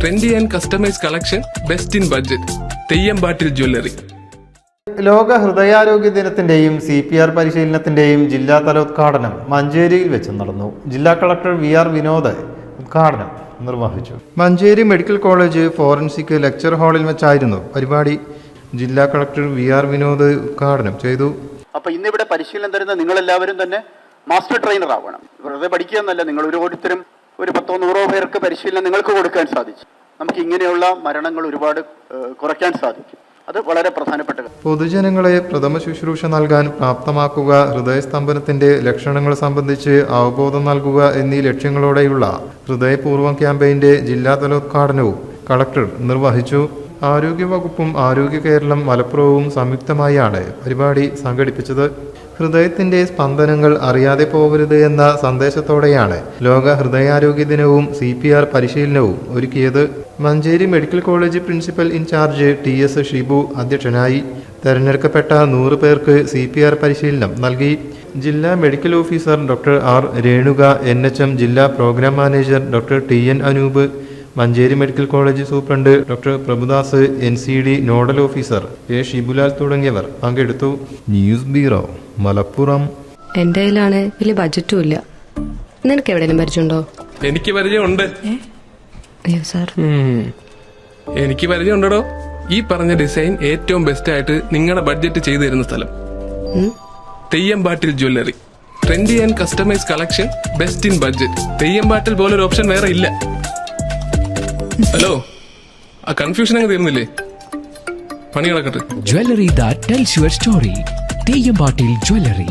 Trendy and customise collection best in budget Theyyampattil jewellery ലോക ഹൃദയാരോഗ്യ ദിനത്തിന്റെയും സി പി ആർ പരിശീലനത്തിന്റെയും ജില്ലാതല ഉദ്ഘാടനം മഞ്ചേരിയിൽ വെച്ച് നടന്നു. ജില്ലാ കളക്ടർ വി ആർ വിനോദ് ഉദ്ഘാടനം നിർവഹിച്ചു. Manjeri medical college forensic lecture ഹാളിൽ വെച്ചായിരുന്നു പരിപാടി. ജില്ലാ കളക്ടർ വി ആർ വിനോദ് ഉദ്ഘാടനം ചെയ്തു. അപ്പൊ ഇന്നിവിടെ പരിശീലനം തരുന്ന നിങ്ങളെല്ലാവരും തന്നെ മാസ്റ്റർ ട്രെയിനർ ആവണം വെറുതെ പഠിക്കുക എന്നല്ല നിങ്ങൾ ഓരോരുത്തരും ഒരു പത്തോ നൂറോ പേർക്ക് പരിശീലനം നിങ്ങൾക്ക് കൊടുക്കാൻ സാധിച്ചു. നമുക്ക് ഇങ്ങനെയുള്ള മരണങ്ങൾ ഒരുപാട് കുറയ്ക്കാൻ സാധിക്കും. അത് വളരെ പ്രധാനപ്പെട്ട പൊതുജനങ്ങളെ പ്രഥമ ശുശ്രൂഷ നൽകാൻ പ്രാപ്തമാക്കുക ഹൃദയസ്തംഭനത്തിന്റെ ലക്ഷണങ്ങൾ സംബന്ധിച്ച് അവബോധം നൽകുക എന്നീ ലക്ഷ്യങ്ങളോടെയുള്ള ഹൃദയപൂർവം ക്യാമ്പയിന്റെ ജില്ലാതല ഉദ്ഘാടനവും കളക്ടർ നിർവഹിച്ചു. ആരോഗ്യവകുപ്പും ആരോഗ്യ കേരളം മലപ്പുറവും സംയുക്തമായാണ് പരിപാടി സംഘടിപ്പിച്ചത്. ഹൃദയത്തിന്റെ സ്പന്ദനങ്ങൾ അറിയാതെ പോകരുത് എന്ന സന്ദേശത്തോടെയാണ് ലോക ഹൃദയാരോഗ്യ ദിനവും സി പി ആർ പരിശീലനവും ഒരുക്കിയത്. Manjeri medical college principal incharge T S Shibu അധ്യക്ഷനായി തെരഞ്ഞെടുക്കപ്പെട്ട നൂറ് പേർക്ക് സി പി ആർ പരിശീലനം നൽകി. ജില്ലാ medical officer doctor R Renuka N ജില്ലാ programme manager doctor T N Anoop Manjeri medical college superintendent doctor Prabhudas N C D nodal officer A Shibulal തുടങ്ങിയവർ പങ്കെടുത്തു. News bureau Malappuram. എന്റെ കയ്യിലാണ് വലിയ ബജറ്റും ഇല്ല. നിനക്ക് എവിടെയെങ്കിലും പരിചയമുണ്ടോ? എനിക്ക് പരിചയമുണ്ട്. അയ്യോ സാർ. എനിക്ക് പരിചയമുണ്ടോ ഈ പറഞ്ഞ ഡിസൈൻ ഏറ്റവും ബെസ്റ്റ് ആയിട്ട് നിങ്ങളുടെ ബഡ്ജറ്റ് ചെയ്തു തരുന്ന സ്ഥലം. Theyyampattil jewellery trendy and customise collection best in budget Theyyampattil പോലെ ഒരു ഓപ്ഷൻ വേറെ ഇല്ല. ഹലോ ആ കൺഫ്യൂഷൻ അങ്ങ് തീർന്നില്ലേ? പണി കിടക്കട്ടെ jewellery that tells your story T M Patil jewellery